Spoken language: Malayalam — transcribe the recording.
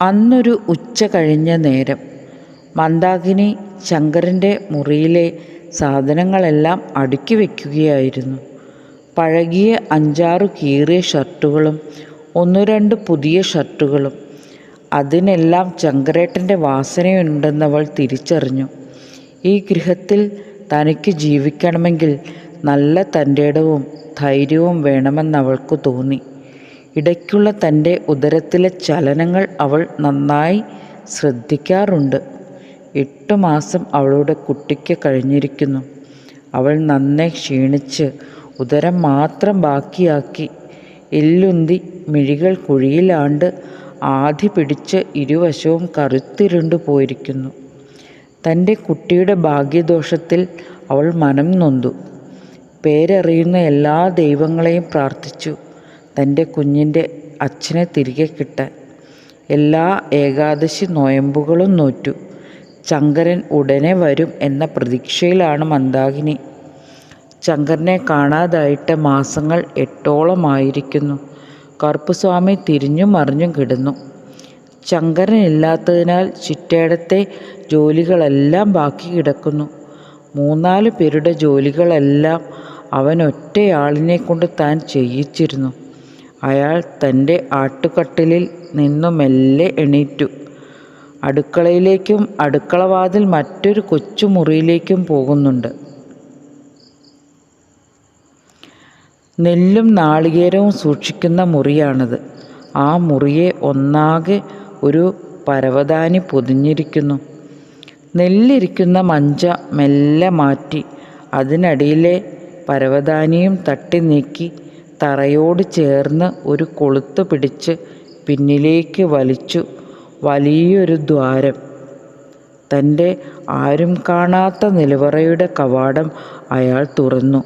അന്നൊരു ഉച്ച കഴിഞ്ഞ നേരം മന്ദാകിനി ശങ്കരന്റെ മുറിയിലെ സാധനങ്ങളെല്ലാം അടുക്കി വയ്ക്കുകയായിരുന്നു പഴകിയ അഞ്ചാറ് കീറിയ ഷർട്ടുകളും ഒന്ന് രണ്ട് പുതിയ ഷർട്ടുകളും. അതിനെല്ലാം ചങ്കരേട്ടന്റെ വാസനയുണ്ടെന്നവൾ തിരിച്ചറിഞ്ഞു. ഈ ഗൃഹത്തിൽ തനിക്ക് ജീവിക്കണമെങ്കിൽ നല്ല തന്റെടവും ധൈര്യവും വേണമെന്നവൾക്ക് തോന്നി. ഇടയ്ക്കുള്ള തന്റെ ഉദരത്തിലെ ചലനങ്ങൾ അവൾ നന്നായി ശ്രദ്ധിക്കാറുണ്ട്. എട്ട് മാസം അവളുടെ കുട്ടിക്ക് കഴിഞ്ഞിരിക്കുന്നു. അവൾ നന്നെ ക്ഷീണിച്ച് ഉദരം മാത്രം ബാക്കിയാക്കി എല്ലുന്തി മിഴികൾ കുഴിയിലാണ്ട് ആധി പിടിച്ച് ഇരുവശവും കറുത്തിരുണ്ടു പോയിരിക്കുന്നു. തന്റെ കുട്ടിയുടെ ഭാഗ്യദോഷത്തിൽ അവൾ മനം നൊന്തു പേരറിയുന്ന എല്ലാ ദൈവങ്ങളെയും പ്രാർത്ഥിച്ചു. തന്റെ കുഞ്ഞിന്റെ അച്ഛനെ തിരികെ കിട്ടാൻ എല്ലാ ഏകാദശി നോയമ്പുകളും നോറ്റു. ശങ്കരൻ ഉടനെ വരും എന്ന പ്രതീക്ഷയിലാണ് മന്ദാകിനി. ശങ്കരനെ കാണാതായിട്ട് മാസങ്ങൾ എട്ടോളമായിരിക്കുന്നു. കറുപ്പുസ്വാമി തിരിഞ്ഞും മറിഞ്ഞും കിടന്നു. ശങ്കരനില്ലാത്തതിനാൽ ചിറ്റേടത്തെ ജോലികളെല്ലാം ബാക്കി കിടക്കുന്നു. മൂന്നാൽ പേരുടെ ജോലികളെല്ലാം അവൻ ഒറ്റയാളിനെ കൊണ്ട് താൻ ചെയ്യിച്ചിരുന്നു. അയാൾ തന്റെ ആട്ടുകട്ടിലിൽ നിന്നു മെല്ലെ എണീറ്റു. അടുക്കളയിലേക്കും അടുക്കളവാതിൽ മറ്റൊരു കൊച്ചു മുറിയിലേക്കും പോകുന്നുണ്ട്. നെല്ലും നാളികേരവും സൂക്ഷിക്കുന്ന മുറിയാണത്. ആ മുറിയെ ഒന്നാകെ ഒരു പരവതാനി പൊതിഞ്ഞിരിക്കുന്നു. നെല്ലിരിക്കുന്ന മഞ്ച മെല്ലെ മാറ്റി അതിനടിയിലെ പരവതാനിയും തട്ടി നീക്കി തറയോട് ചേർന്ന് ഒരു കൊളുത്ത് പിടിച്ച് പിന്നിലേക്ക് വലിച്ചു വലിയൊരു ദ്വാരം. തന്റെ ആരും കാണാത്ത നിലവറയുടെ കവാടം അയാൾ തുറന്നു.